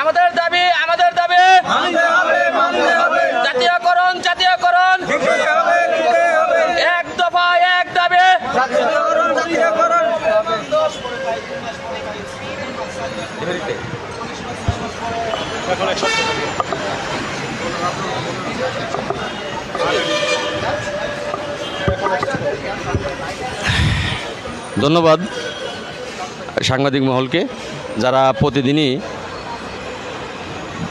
আমাদের দাবি আমাদের দাবি। জাতীয়করণ জাতীয়করণ। এক দফা এক দাবি। ধন্যবাদ সাংবাদিক মহলকে। যারা প্রতিদিনই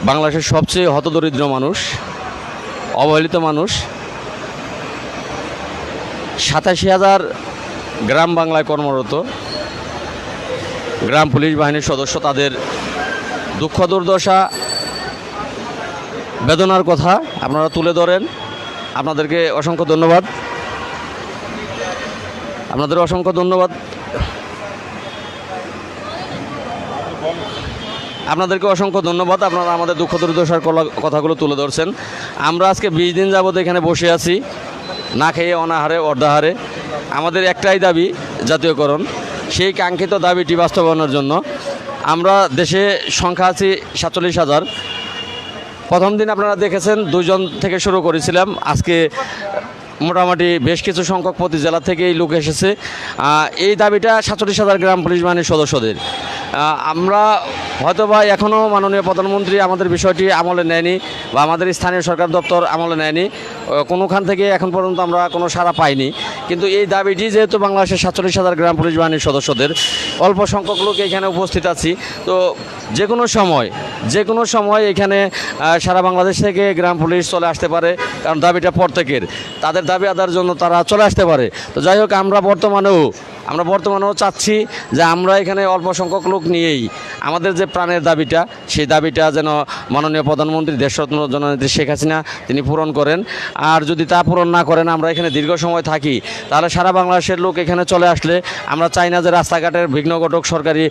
বাংলাদেশের সবচেয়ে হতদরিদ্র মানুষ, অবহেলিত মানুষ, সাতাশি হাজার গ্রাম বাংলায় কর্মরত, গ্রাম পুলিশ বাহিনীর সদস্য, তাদের দুঃখ দুর্দশা, বেদনার কথা আপনারা তুলে ধরেন। আপনাদেরকে অসংখ্য ধন্যবাদ। আপনাদের অসংখ্য ধন্যবাদ। আপনাদেরকে অসংখ্য ধন্যবাদ। আপনারা আমাদের দুঃখ দুর্দশার কথাগুলো তুলে ধরছেন। আমরা আজকে বিশ দিন যাবত এখানে বসে আছি। না খেয়ে অনাহারে, অর্ধাহারে। আমাদের একটাই দাবি, জাতীয়করণ। সেই কাঙ্ক্ষিত দাবিটি বাস্তবায়নের জন্য। আমরা দেশে সংখ্যা আছি সাতচল্লিশ হাজার। প্রথম দিন আপনারা দেখেছেন দুজন থেকে শুরু করেছিলাম। আজকে মোটামুটি বেশ কিছু সংখ্যক প্রতি জেলা থেকে এই লোক এসেছে। এই দাবিটা সাতচল্লিশ হাজার গ্রাম পুলিশ বাহিনীর সদস্যদের। আহ, হয়তো বা এখনও মাননীয় প্রধানমন্ত্রী আমাদের বিষয়টি আমলে নেয়নি বা আমাদের স্থানীয় সরকার দপ্তর আমলে নেয়নি। কোনোখান থেকে এখন পর্যন্ত আমরা কোনো সাড়া পাইনি। কিন্তু এই দাবিটি যেহেতু বাংলাদেশের সাতচল্লিশ হাজার গ্রাম পুলিশ বাহিনীর সদস্যদের অল্প সংখ্যক লোক এখানে উপস্থিত আছি। তো যে কোনো সময়, যে কোনো সময় এখানে সারা বাংলাদেশ থেকে গ্রাম পুলিশ চলে আসতে পারে, কারণ দাবিটা প্রত্যেকের। তাদের দাবি আদার জন্য তারা চলে আসতে পারে। তো যাই হোক, আমরা বর্তমানেও আমরা বর্তমানেও চাচ্ছি যে আমরা এখানে অল্প সংখ্যক লোক নিয়েই আমাদের যে প্রাণের দাবিটা, সেই দাবিটা যেন মাননীয় প্রধানমন্ত্রী দেশরত্ন জননেত্রী শেখ হাসিনা তিনি পূরণ করেন। আর যদি তা পূরণ না করেন, আমরা এখানে দীর্ঘ সময় থাকি, তাহলে সারা বাংলাদেশের লোক এখানে চলে আসলে আমরা চাই না যে রাস্তাঘাটের বিঘ্ন ঘটক, সরকারি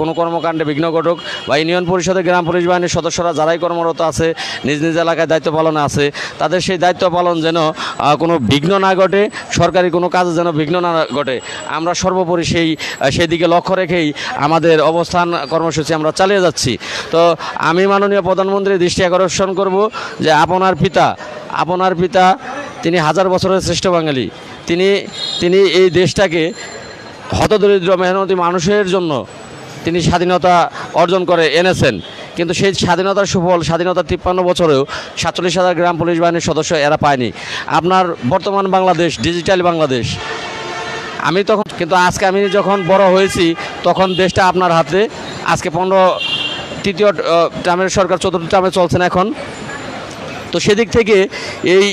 কোনো কর্মকাণ্ডে বিঘ্ন ঘটক। বা ইউনিয়ন পরিষদের গ্রাম পুলিশ বাহিনীর সদস্যরা যারাই কর্মরত আছে নিজ নিজ এলাকায় দায়িত্ব পালনে আছে তাদের সেই দায়িত্ব পালন যেন কোনো বিঘ্ন না ঘটে সরকারি কোনো কাজে যেন বিঘ্ন না ঘটে। আমরা সর্বোপরি সেই আহ, সেই দিকে লক্ষ্য রেখেই আমাদের অবস্থান কর্মসূচি আমরা চালিয়ে যাচ্ছি। তো আমি মাননীয় প্রধানমন্ত্রীর দৃষ্টি আকর্ষণ করব যে আপনার পিতা আপনার পিতা তিনি হাজার বছরের শ্রেষ্ঠ বাঙালি। তিনি তিনি এই দেশটাকে হতদরিদ্র মেহনতি মানুষের জন্য তিনি স্বাধীনতা অর্জন করে এনেছেন। কিন্তু সেই স্বাধীনতার সুফল, স্বাধীনতার তিপ্পান্ন বছরেও সাতচল্লিশ হাজার গ্রাম পুলিশ বাহিনীর সদস্য এরা পায়নি। আপনার বর্তমান বাংলাদেশ, ডিজিটাল বাংলাদেশ, আমি তখন, কিন্তু আজকে আমি যখন বড় হয়েছি, তখন দেশটা আপনার হাতে। আজকে পনেরো, তৃতীয় টার্মের সরকার, চতুর্থ টার্মে চলছেন এখন। তো সেদিক থেকে এই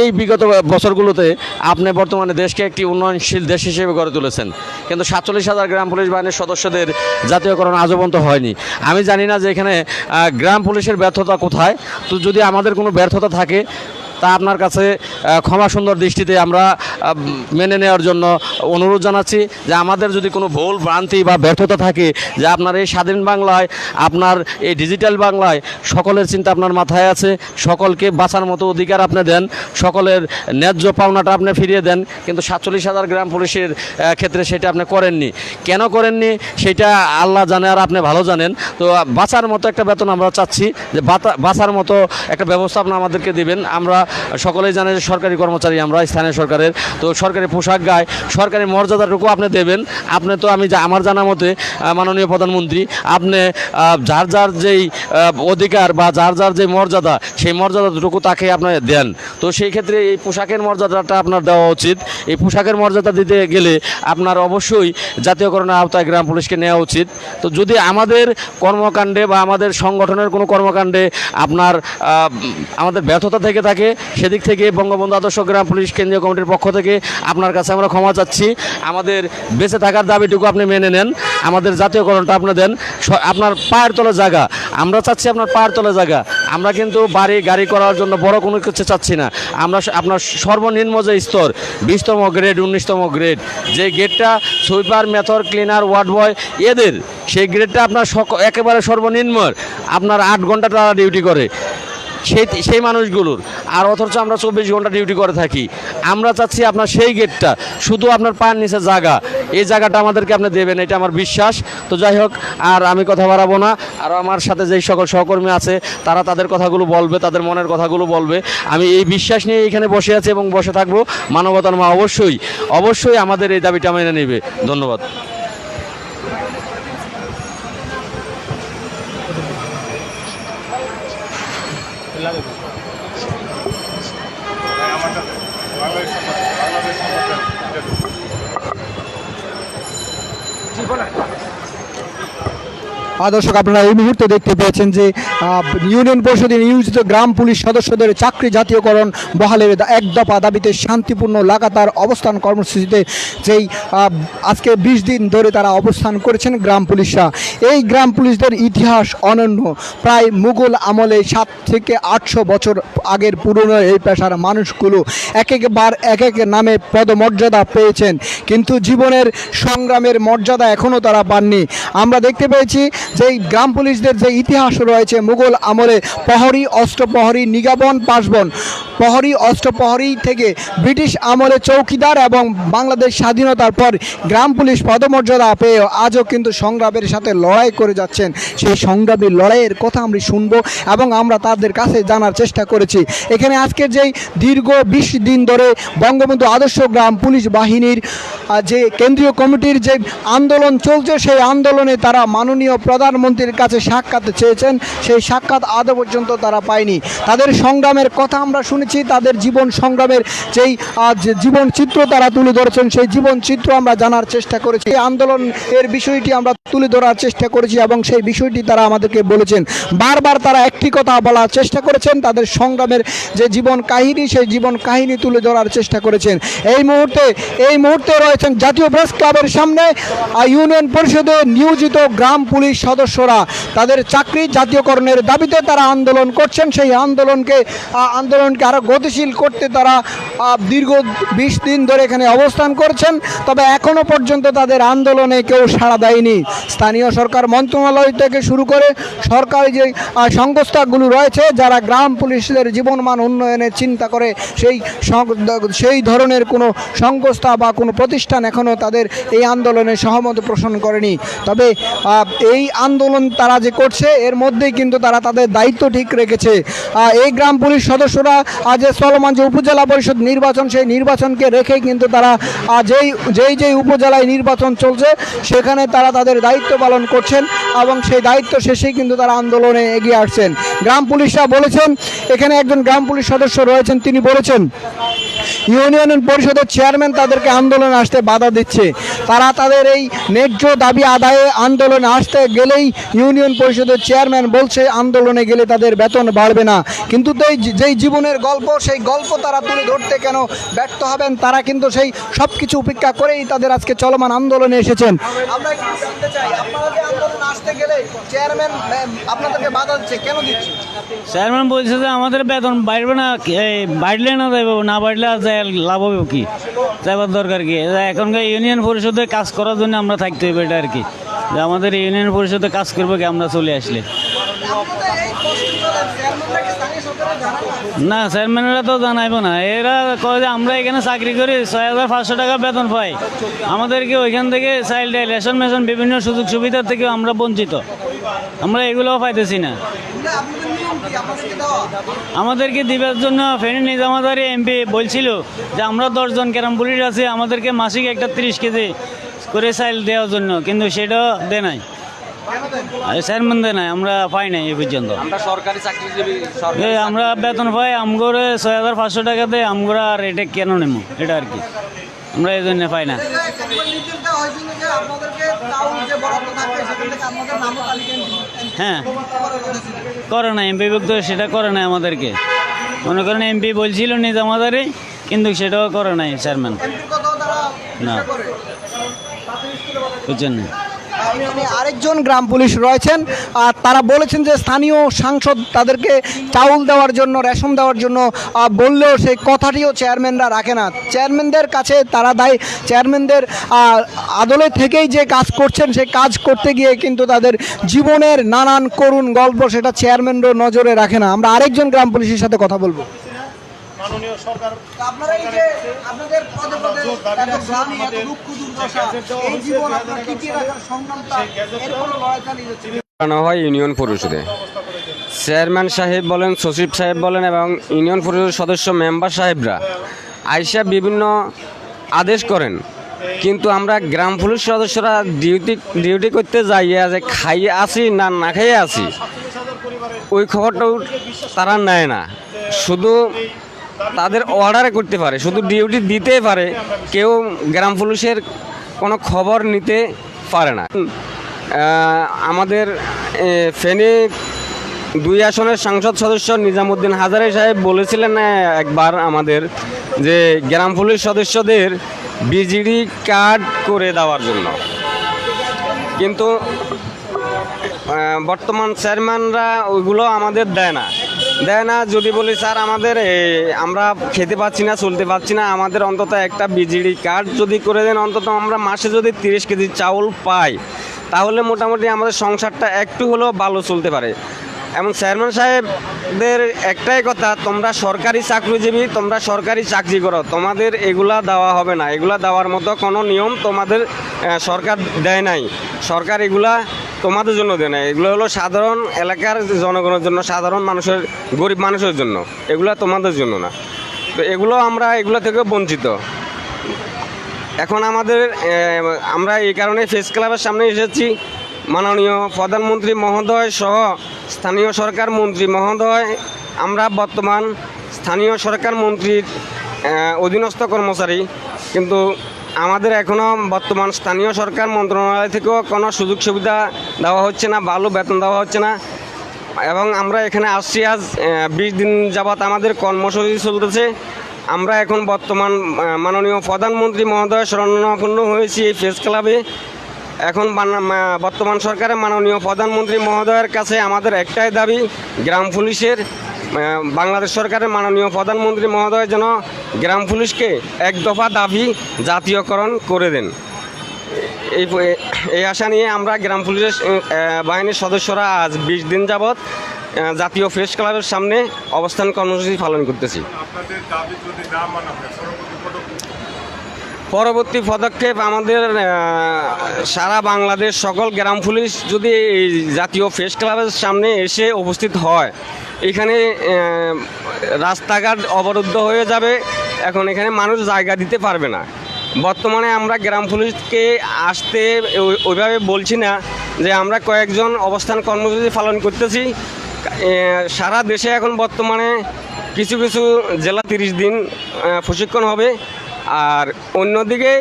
এই বিগত বছরগুলোতে আপনি বর্তমানে দেশকে একটি উন্নয়নশীল দেশ হিসেবে গড়ে তুলেছেন। কিন্তু সাতচল্লিশ হাজার গ্রাম পুলিশ বাহিনীর সদস্যদের জাতীয়করণ আজও পর্যন্ত হয়নি। আমি জানি না যে এখানে গ্রাম পুলিশের ব্যর্থতা কোথায়। তো যদি আমাদের কোনো ব্যর্থতা থাকে তা আপনার কাছে ক্ষমা সুন্দর দৃষ্টিতে আমরা মেনে নেওয়ার জন্য অনুরোধ জানাচ্ছি যে আমাদের যদি কোনো ভুল, ভ্রান্তি বা ব্যর্থতা থাকে, যে আপনার এই স্বাধীন বাংলায়, আপনার এই ডিজিটাল বাংলায় সকলের চিন্তা আপনার মাথায় আছে, সকলকে বাঁচার মতো অধিকার আপনি দেন, সকলের ন্যায্য পাওনাটা আপনি ফিরিয়ে দেন, কিন্তু সাতচল্লিশ হাজার গ্রাম পুলিশের ক্ষেত্রে সেটা আপনি করেননি। কেন করেননি? সেটা আল্লাহ জানে আর আপনি ভালো জানেন। তো বাঁচার মতো একটা বেতন আমরা চাচ্ছি, যে বাঁচার মতো একটা ব্যবস্থা আপনি আমাদেরকে দিবেন। আমরা সকলেই জানে যে সরকারি কর্মচারী আমরা, স্থানীয় সরকারের। তো সরকারি পোশাক গায়ে, সরকারি মর্যাদাটুকু আপনি দেবেন। আপনি তো আমি আমার জানা মতে মাননীয় প্রধানমন্ত্রী, আপনি যার যার যেই অধিকার বা যার যার যে মর্যাদা, সেই মর্যাদাটুকু তাকে আপনি দেন। তো সেই ক্ষেত্রে এই পোশাকের মর্যাদাটা আপনার দেওয়া উচিত। এই পোশাকের মর্যাদা দিতে গেলে আপনার অবশ্যই জাতীয়করণের আওতায় গ্রাম পুলিশকে নেওয়া উচিত। তো যদি আমাদের কর্মকাণ্ডে বা আমাদের সংগঠনের কোনো কর্মকাণ্ডে আপনার আমাদের ব্যর্থতা থেকে থাকে সেদিক থেকে বঙ্গবন্ধু আদর্শ গ্রাম পুলিশ কেন্দ্রীয় কমিটির পক্ষ থেকে আপনার কাছে আমরা ক্ষমা চাচ্ছি। আমাদের বেঁচে থাকার দাবিটুকু আপনি মেনে নেন। আমাদের জাতীয়করণটা আপনি দেন। আপনার পায়ের তলে জায়গা। আমরা চাচ্ছি আপনার পায়ের তলে জায়গা। আমরা কিন্তু বাড়ি, গাড়ি করার জন্য বড় কোনো কিছু চাচ্ছি না। আমরা আপনার সর্বনিম্ন যে স্তর, বিশতম গ্রেড, উনিশতম গ্রেড, যে গ্রেডটা সুইপার, মেথর, ক্লিনার, ওয়ার্ড বয়, এদের, সেই গ্রেডটা আপনার একেবারে সর্বনিম্ন। আপনার আট ঘণ্টা তারা ডিউটি করে। সেই সেই মানুষগুলোর। আর অথচ আমরা চব্বিশ ঘণ্টা ডিউটি করে থাকি। আমরা চাচ্ছি আপনার সেই গেটটা শুধু আপনার পায়ের নিচে জায়গা। এই জায়গাটা আমাদেরকে আপনি দেবেন, এটা আমার বিশ্বাস। তো যাই হোক, আর আমি কথা বাড়াবো না। আর আমার সাথে যেই সকল সহকর্মী আছে, তারা তাদের কথাগুলো বলবে, তাদের মনের কথাগুলো বলবে। আমি এই বিশ্বাস নিয়ে এখানে বসে আছি এবং বসে থাকব। মানবতার মা অবশ্যই অবশ্যই আমাদের এই দাবিটা মেনে নেবে। ধন্যবাদ। দর্শক, আপনারা এই মুহূর্তে দেখতে পেয়েছেন যে ইউনিয়ন পরিষদে নিয়োজিত গ্রাম পুলিশ সদস্যদের চাকরি জাতীয়করণ বহালের এক দফা দাবিতে শান্তিপূর্ণ লাগাতার অবস্থান কর্মসূচিতে যেই আজকে বিশ দিন ধরে তারা অবস্থান করেছেন গ্রাম পুলিশরা। এই গ্রাম পুলিশদের ইতিহাস অনন্য। প্রায় মুঘল আমলে সাত থেকে আটশো বছর আগের পুরনো এই পেশার মানুষগুলো এক একবার এক এক নামে পদমর্যাদা পেয়েছেন। কিন্তু জীবনের সংগ্রামের মর্যাদা এখনও তারা পাননি। আমরা দেখতে পেয়েছি যে এই গ্রাম পুলিশদের যে ইতিহাস রয়েছে মুঘল আমলে, প্রহরী অষ্টপ্রহরী নিগাবন পাশবন প্রহরী অষ্টপ্রহরী থেকে ব্রিটিশ আমলে চৌকিদার এবং বাংলাদেশ স্বাধীনতার পর গ্রাম পুলিশ পদমর্যাদা পেয়েও আজও কিন্তু সংগ্রামের সাথে লড়াই করে যাচ্ছেন। সেই সংগ্রামী লড়াইয়ের কথা আমরা শুনব এবং আমরা তাদের কাছে জানার চেষ্টা করেছি। এখানে আজকের যেই দীর্ঘ বিশ দিন ধরে বঙ্গবন্ধু আদর্শ গ্রাম পুলিশ বাহিনীর যে কেন্দ্রীয় কমিটির যে আন্দোলন চলছে, সেই আন্দোলনে তারা মাননীয় প্রধানমন্ত্রীর কাছে সাক্ষাৎ চেয়েছেন, সেই সাক্ষাৎ আদৌ পর্যন্ত তারা পায়নি। তাদের সংগ্রামের কথা আমরা শুনেছি, তাদের জীবন সংগ্রামের যেই জীবন চিত্র তারা তুলে ধরেছেন, সেই জীবন চিত্র আমরা জানার চেষ্টা করেছি। এই আন্দোলন এর বিষয়টি আমরা তুলে ধরার চেষ্টা করেছি এবং সেই বিষয়টি তারা আমাদেরকে বলেছেন। বারবার তারা একটি কথা বলার চেষ্টা করেছেন, তাদের সংগ্রামের যে জীবন কাহিনী, সেই জীবন কাহিনী তুলে ধরার চেষ্টা করেছেন। এই মুহূর্তে এই মুহূর্তে রয়েছেন জাতীয় প্রেস ক্লাবের সামনে ইউনিয়ন পরিষদে নিয়োজিত গ্রাম পুলিশ সদস্যরা তাদের চাকরি জাতীয়করণের দাবিতে তারা আন্দোলন করছেন। সেই আন্দোলনকে আন্দোলনকে আরও গতিশীল করতে তারা দীর্ঘ বিশ দিন ধরে এখানে অবস্থান করছেন। তবে এখনও পর্যন্ত তাদের আন্দোলনে কেউ সাড়া দেয়নি। স্থানীয় সরকার মন্ত্রণালয় থেকে শুরু করে সরকারি যে সংস্থাগুলো রয়েছে, যারা গ্রাম পুলিশদের জীবনমান উন্নয়নের চিন্তা করে, সেই সেই ধরনের কোনো সংস্থা বা কোনো প্রতিষ্ঠান এখনও তাদের এই আন্দোলনে সহমত পোষণ করেনি। তবে এই আন্দোলন তারা যে করছে, এর মধ্যেই কিন্তু তারা তাদের দায়িত্ব ঠিক রেখেছে। এই গ্রাম পুলিশ সদস্যরা যে চলমান যে উপজেলা পরিষদ নির্বাচন, সেই নির্বাচনকে রেখেই কিন্তু তারা যেই যেই যেই উপজেলায় নির্বাচন চলছে, সেখানে তারা তাদের দায়িত্ব পালন করছেন এবং সেই দায়িত্ব শেষেই কিন্তু তারা আন্দোলনে এগিয়ে আসছেন। গ্রাম পুলিশরা বলেছেন, এখানে একজন গ্রাম পুলিশ সদস্য রয়েছেন, তিনি বলেছেন, ইউনিয়ন পরিষদের চেয়ারম্যান তাদেরকে আন্দোলনে আসতে বাধা দিচ্ছে। তারা তাদের এই ন্যায্য দাবি আদায়ে আন্দোলনে আসতে গেলেই ইউনিয়ন পরিষদের চেয়ারম্যান বলছে, আন্দোলনে গেলে তাদের বেতন বাড়বে না। কিন্তু যেই জীবনের গল্প, সেই গল্প তারা তুলে ধরতে কেন ব্যর্থ হবেন, তারা কিন্তু সেই সব কিছু উপেক্ষা করেই তাদের আজকে চলমান আন্দোলনে এসেছেন। চেয়ারম্যান বলছে যে আমাদের বেতন বাড়বে না বাড়লে না যাইব না বাড়লে লাভ হবে কি? যাইবার দরকার কি? এখনকার ইউনিয়ন পরিষদে কাজ করার জন্য আমরা থাকতে হবে এটা আর কি। আমাদের ইউনিয়ন পরিষদে কাজ করব কি, আমরা চলে আসলে। না, চেয়ারম্যানেরা তো জানাইবো না। এরা কয় যে আমরা এখানে চাকরি করি, ছয় হাজার পাঁচশো টাকা বেতন পাই। আমাদেরকে ওইখান থেকে চাইল্ড রেশন মেশন, বিভিন্ন সুযোগ সুবিধা থেকে আমরা বঞ্চিত। আমরা এগুলোও পাইতেছি না। আমাদেরকে দিবার জন্য ফেনী নিজামাদারি এমপি বলছিল যে, আমরা দশজন ক্যারাম পুলিশ আছি, আমাদেরকে মাসিক একটা তিরিশ কেজি করে চাইল দেওয়ার জন্য। কিন্তু সেটাও দে নাই। চেয়ারম্যান নাই আমরা পাই নাই এ পর্যন্ত। আমরা সরকারি চাকরিজীবী আমরা বেতন পাই আমগরে ছয় হাজার পাঁচশো টাকা দেয় আমগরা আর এটা কেন নেব এটা আর কি। আমরা এই জন্য পাই না। হ্যাঁ। করে না এমপি তো সেটা করে নাই আমাদেরকে। মনে করেন এমপি বলছিল নিজামাদারে কিন্তু সেটাও করে নাই চেয়ারম্যান না। বুঝছেন না এখানে আরেকজন গ্রাম পুলিশ রয়েছেন আর তারা বলেছেন যে স্থানীয় সাংসদ তাদেরকে চাউল দেওয়ার জন্য রেশন দেওয়ার জন্য বললেও সেই কথাটিও চেয়ারম্যানরা রাখে না। চেয়ারম্যানদের কাছে তারা দায়ী। চেয়ারম্যানদের আদলে থেকেই যে কাজ করছেন সেই কাজ করতে গিয়ে কিন্তু তাদের জীবনের নানান করুণ গল্প সেটা চেয়ারম্যানরও নজরে রাখে না। আমরা আরেকজন গ্রাম পুলিশের সাথে কথা বলব। আপনারা এই যে আপনাদের পদে পদে এত গ্রামে এত দুঃখ দুর্দশা এই জীবন আপনারা টিকিয়ে রাখার সংগ্রামটা এর কোনো লড়াই চালিয়ে যাচ্ছে। বানানো হয় ইউনিয়ন পরিষদে। চেয়ারম্যান সাহেব বলেন সচিব সাহেব বলেন এবং ইউনিয়ন পরিষদের সদস্য মেম্বার সাহেবরা আইসা বিভিন্ন আদেশ করেন। কিন্তু আমরা গ্রাম পুলিশ সদস্যরা ডিউটি ডিউটি করতে যাইয়া যে খাইয়ে আসি না না খাইয়ে আসি ওই খবরটাও তারা নেয় না। শুধু তাদের অর্ডারে করতে পারে, শুধু ডিউটি দিতে পারে, কেউ গ্রাম পুলিশের কোনো খবর নিতে পারে না। আমাদের ফেনী দুই আসনের সংসদ সদস্য নিজামুদ্দিন হাজারে সাহেব বলেছিলেন একবার আমাদের যে গ্রাম পুলিশ সদস্যদের বিজিডি কার্ড করে দেওয়ার জন্য। কিন্তু বর্তমান চেয়ারম্যানরা ওইগুলো আমাদের দেয় না। দেয় না, যদি বলি স্যার, আমাদের আমরা খেতে পাচ্ছি না, চলতে পারছি না, আমাদের অন্তত একটা বিজিডি কার্ড যদি করে দেন, অন্তত আমরা মাসে যদি তিরিশ কেজি চাউল পাই, তাহলে মোটামুটি আমাদের সংসারটা একটু হলেও ভালো চলতে পারে। এবং চেয়ারম্যান সাহেবদের একটাই কথা, তোমরা সরকারি চাকরিজীবী, তোমরা সরকারি চাকরি করো, তোমাদের এগুলা দেওয়া হবে না। এগুলা দেওয়ার মতো কোনো নিয়ম তোমাদের সরকার দেয় নাই। সরকার এগুলা তোমাদের জন্য দেয় না। এগুলো হলো সাধারণ এলাকার জনগণের জন্য, সাধারণ মানুষের, গরিব মানুষের জন্য। এগুলো তোমাদের জন্য না। তো এগুলো আমরা এগুলো থেকে বঞ্চিত। এখন আমাদের আমরা এই কারণে ফেস ক্লাবের সামনে এসেছি। মাননীয় প্রধানমন্ত্রী মহোদয় সহ স্থানীয় সরকার মন্ত্রী মহোদয়, আমরা বর্তমান স্থানীয় সরকার মন্ত্রীর অধীনস্থ কর্মচারী। কিন্তু আমাদের এখনও বর্তমান স্থানীয় সরকার মন্ত্রণালয় থেকেও কোনো সুযোগ সুবিধা দেওয়া হচ্ছে না ভালো বেতন দেওয়া হচ্ছে না। এবং আমরা এখানে আসছি আজ বিশ দিন যাবৎ আমাদের কর্মসূচি চলতেছে। আমরা এখন বর্তমান মাননীয় প্রধানমন্ত্রী মহোদয় শরণাপন্ন হয়েছি এই প্রেস ক্লাবে। এখন বর্তমান সরকারের মাননীয় প্রধানমন্ত্রী মহোদয়ের কাছে আমাদের একটাই দাবি, গ্রাম পুলিশের বাংলাদেশ সরকারের মাননীয় প্রধানমন্ত্রী মহোদয় যেন গ্রাম পুলিশকে এক দফা দাবি জাতীয়করণ করে দেন। এই এই আশা নিয়ে আমরা গ্রাম পুলিশের বাহিনীর সদস্যরা আজ বিশ দিন যাবৎ জাতীয় প্রেস ক্লাবের সামনে অবস্থান কর্মসূচি পালন করতেছি। পরবর্তী পদক্ষেপ আমাদের সারা বাংলাদেশ সকল গ্রাম পুলিশ যদি এই জাতীয় প্রেস ক্লাবের সামনে এসে উপস্থিত হয় এখানে রাস্তাঘাট অবরুদ্ধ হয়ে যাবে। এখন এখানে মানুষ জায়গা দিতে পারবে না। বর্তমানে আমরা গ্রাম পুলিশকে আসতে ওই- ওইভাবে বলছি না যে আমরা কয়েকজন অবস্থান কর্মসূচি পালন করতেছি। সারা দেশে এখন বর্তমানে কিছু কিছু জেলা তিরিশ দিন প্রশিক্ষণ হবে। আর অন্যদিকে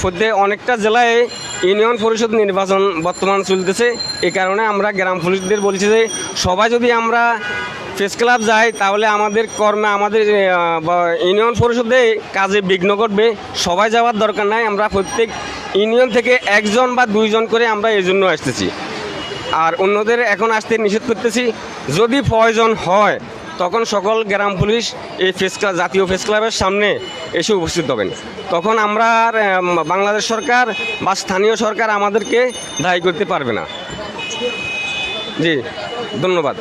সদ্যে অনেকটা জেলায় ইউনিয়ন পরিষদ নির্বাচন বর্তমান চলতেছে। এই কারণে আমরা গ্রাম পুলিশদের বলছি যে, সবাই যদি আমরা প্রেস ক্লাব যাই, তাহলে আমাদের কর্মে, আমাদের ইউনিয়ন পরিষদে কাজে বিঘ্ন ঘটবে। সবাই যাওয়ার দরকার নাই, আমরা প্রত্যেক ইউনিয়ন থেকে একজন বা দুইজন করে আমরা এই জন্য আসতেছি। আর অন্যদের এখন আসতে নিষেধ করতেছি। যদি প্রয়োজন হয় তখন সকল গ্রাম পুলিশ এই ফেস ক্লাব জাতীয় ফেস ক্লাবের সামনে এসে উপস্থিত হবেন। তখন আমরা বাংলাদেশ সরকার বা স্থানীয় সরকার আমাদেরকে দায়ী করতে পারবে না। জি, ধন্যবাদ।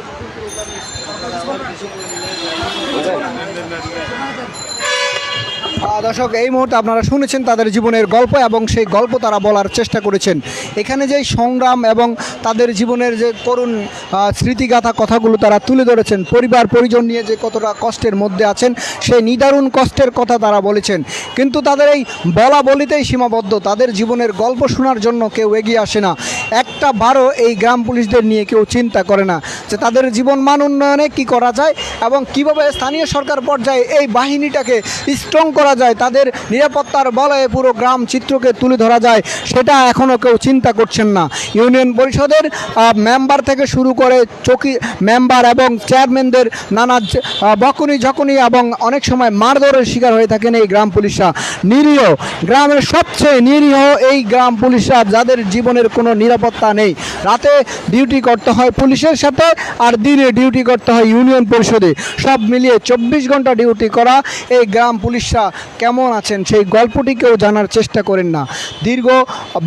দর্শক, এই মুহূর্তে আপনারা শুনেছেন তাদের জীবনের গল্প এবং সেই গল্প তারা বলার চেষ্টা করেছেন। এখানে যে সংগ্রাম এবং তাদের জীবনের যে করুণ স্মৃতিগাথা কথাগুলো তারা তুলে ধরেছেন, পরিবার, পরিজন নিয়ে যে কতটা কষ্টের মধ্যে আছেন, সেই নিদারুণ কষ্টের কথা তারা বলেছেন। কিন্তু তাদের এই বলা বলিতেই সীমাবদ্ধ, তাদের জীবনের গল্প শোনার জন্য কেউ এগিয়ে আসে না। একটা একটা বারও এই গ্রাম পুলিশদের নিয়ে কেউ চিন্তা করে না যে তাদের জীবন মান উন্নয়নে কী করা যায় এবং কীভাবে স্থানীয় সরকার পর্যায়ে এই বাহিনীটাকে স্ট্রং করা যায়, তাদের নিরাপত্তার বলয়ে পুরো গ্রাম চিত্রকে তুলে ধরা যায়, সেটা এখনও কেউ চিন্তা করছেন না। ইউনিয়ন পরিষদের মেম্বার থেকে শুরু করে চকি মেম্বার এবং চেয়ারম্যানদের নানা বকুনি ঝকুনি এবং অনেক সময় মারধরের শিকার হয়ে থাকেন এই গ্রাম পুলিশরা। নিরীহ, গ্রামের সবচেয়ে নিরীহ এই গ্রাম পুলিশরা যাদের জীবনের কোনো নিরাপত্তা নেই। রাতে ডিউটি করতে হয় পুলিশের সাথে আর দিনে ডিউটি করতে হয় ইউনিয়ন পরিষদে। সব মিলিয়ে চব্বিশ ঘণ্টা ডিউটি করা এই গ্রাম পুলিশরা কেমন আছেন সেই গল্পটি কেউ জানার চেষ্টা করেন না। দীর্ঘ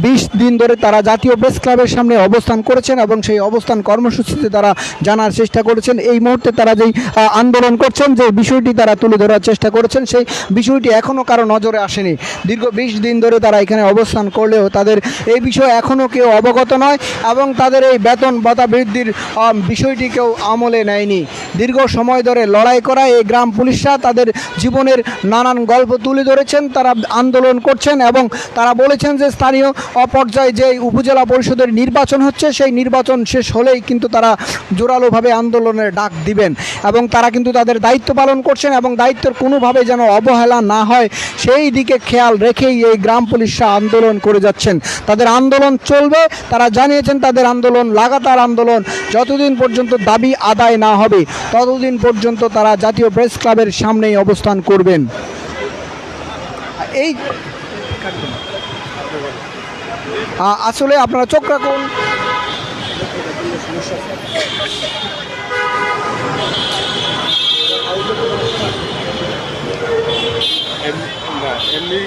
বিশ দিন ধরে তারা জাতীয় প্রেস ক্লাবের সামনে অবস্থান করেছেন এবং সেই অবস্থান কর্মসূচিতে তারা জানার চেষ্টা করেছেন। এই মুহূর্তে তারা যেই আন্দোলন করছেন, যে বিষয়টি তারা তুলে ধরার চেষ্টা করেছেন, সেই বিষয়টি এখনও কারও নজরে আসেনি। দীর্ঘ বিশ দিন ধরে তারা এখানে অবস্থান করলেও তাদের এই বিষয়ে এখনও কেউ অবগত নয়। এবং তাদের এই বেতন ভাতা বৃদ্ধির আম, বিষয়টি কেউ আমলে নেয়নি। দীর্ঘ সময় ধরে লড়াই করা এই গ্রাম পুলিশরা তাদের জীবনের নানান গল্প তুলে ধরেছেন তারা আন্দোলন করছেন এবং তারা বলেছেন যে স্থানীয় পর্যায়ে যে উপজেলা পরিষদের নির্বাচন হচ্ছে সেই নির্বাচন শেষ হলেই কিন্তু তারা জোরালোভাবে আন্দোলনের ডাক দিবেন এবং তারা কিন্তু তাদের দায়িত্ব পালন করছেন এবং দায়িত্বের কোনোভাবে যেন অবহেলা না হয় সেই দিকে খেয়াল রেখেই এই গ্রাম পুলিশরা আন্দোলন করে যাচ্ছেন। তাদের আন্দোলন চলবে তারা জানিয়েছেন তাদের আন্দোলন, লাগাতার আন্দোলন, যতদিন পর্যন্ত দাবি আদায় না হবে, ততদিন পর্যন্ত তারা জাতীয় প্রেস ক্লাবের সামনেই অবস্থান করবেন। এই আসলে আপনারা চোখ রাখুন। এমনি